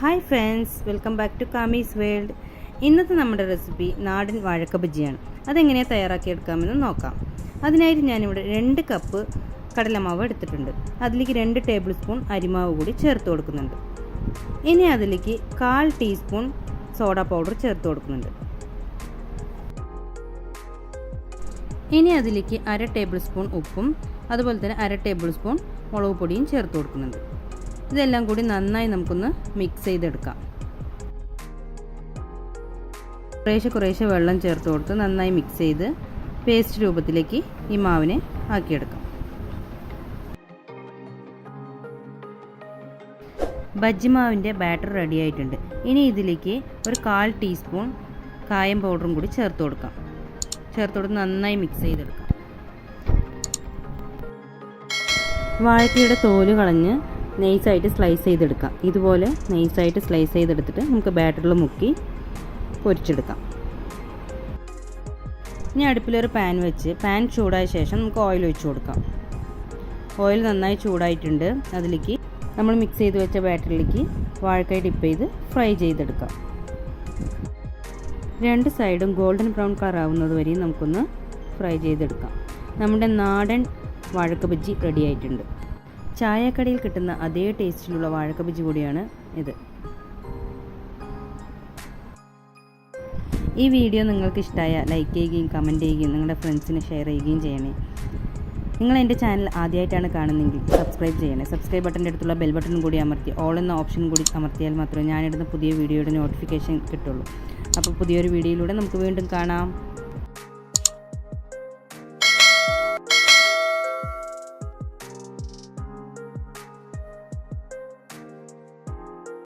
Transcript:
Hi friends welcome back to Kami's world ഇന്നത്തെ നമ്മുടെ recipe നാടൻ വാഴക്ക ബജിയാണ്. അതെങ്ങനെയാണ് തയ്യാറാക്കിയെടുക്കാമെന്ന് നോക്കാം. അതിനായിട്ട് ഞാനിവിടെ രണ്ട് കപ്പ് കടലമാവ് എടുത്തിട്ടുണ്ട്. അതിലേക്ക് രണ്ട് ടേബിൾ സ്പൂൺ അരിമാവ് കൂടി ചേർത്ത് കൊടുക്കുന്നുണ്ട്. ഇനി അതിലേക്ക് കാൽ ടീസ്പൂൺ സോഡ പൗഡർ ചേർത്ത് കൊടുക്കുന്നുണ്ട്. ഇനി അതിലേക്ക് അര ടേബിൾ സ്പൂൺ ഉപ്പും അതുപോലെ തന്നെ അര ടേബിൾ സ്പൂൺ മുളക് പൊടിയും ചേർത്ത് കൊടുക്കുന്നുണ്ട്. ഇതെല്ലാം കൂടി നന്നായി നമുക്കൊന്ന് മിക്സ് ചെയ്തെടുക്കാം. കുറേശ്ശെ കുറേശ്ശെ വെള്ളം ചേർത്ത് കൊടുത്ത് നന്നായി മിക്സ് ചെയ്ത് പേസ്റ്റ് രൂപത്തിലേക്ക് ഈ മാവിനെ ആക്കിയെടുക്കാം. ബജ്ജി മാവിന്റെ ബാറ്റർ റെഡി ആയിട്ടുണ്ട്. ഇനി ഇതിലേക്ക് ഒരു കാൽ ടീസ്പൂൺ കായം പൗഡറും കൂടി ചേർത്ത് കൊടുക്കാം. ചേർത്ത് കൊടുത്ത് നന്നായി മിക്സ് ചെയ്തെടുക്കാം. വാഴക്കയുടെ തോൽ കളഞ്ഞ് നൈസായിട്ട് സ്ലൈസ് ചെയ്തെടുക്കാം. ഇതുപോലെ നൈസായിട്ട് സ്ലൈസ് ചെയ്തെടുത്തിട്ട് നമുക്ക് ബാറ്ററിൽ മുക്കി പൊരിച്ചെടുക്കാം. ഇനി അടുപ്പിലൊരു പാൻ വെച്ച് പാൻ ചൂടായ ശേഷം നമുക്ക് ഓയിൽ ഒഴിച്ചു കൊടുക്കാം. ഓയിൽ നന്നായി ചൂടായിട്ടുണ്ട്. അതിലേക്ക് നമ്മൾ മിക്സ് ചെയ്ത് വെച്ച ബാറ്ററിലേക്ക് വാഴക്കായ ഡിപ്പ് ചെയ്ത് ഫ്രൈ ചെയ്തെടുക്കാം. രണ്ട് സൈഡും ഗോൾഡൻ ബ്രൗൺ കളർ ആവുന്നത് വരെയും നമുക്കൊന്ന് ഫ്രൈ ചെയ്തെടുക്കാം. നമ്മുടെ നാടൻ വാഴക്ക ബജ്ജി റെഡി ആയിട്ടുണ്ട്. ചായക്കടയിൽ കിട്ടുന്ന അതേ ടേസ്റ്റിലുള്ള വാഴക്ക കൂടിയാണ് ഇത്. ഈ വീഡിയോ നിങ്ങൾക്ക് ഇഷ്ടമായ ലൈക്ക് ചെയ്യുകയും കമന്റ് ചെയ്യുകയും നിങ്ങളുടെ ഫ്രണ്ട്സിന് ഷെയർ ചെയ്യുകയും ചെയ്യണേ. നിങ്ങൾ എന്റെ ചാനൽ ആദ്യമായിട്ടാണ് കാണുന്നതെങ്കിൽ സബ്സ്ക്രൈബ് ചെയ്യണേ. സബ്സ്ക്രൈബ് ബട്ടന്റെ അടുത്തുള്ള ബെൽ ബട്ടൺ കൂടി അമർത്തി. ഓൾ എന്ന ഓപ്ഷൻ കൂടി അമർത്തിയാൽ മാത്രമേ ഞാനിടുന്ന പുതിയ വീഡിയോയുടെ നോട്ടിഫിക്കേഷൻ കിട്ടുള്ളൂ. അപ്പോൾ പുതിയൊരു വീഡിയോയിലൂടെ നമുക്ക് വീണ്ടും കാണാം.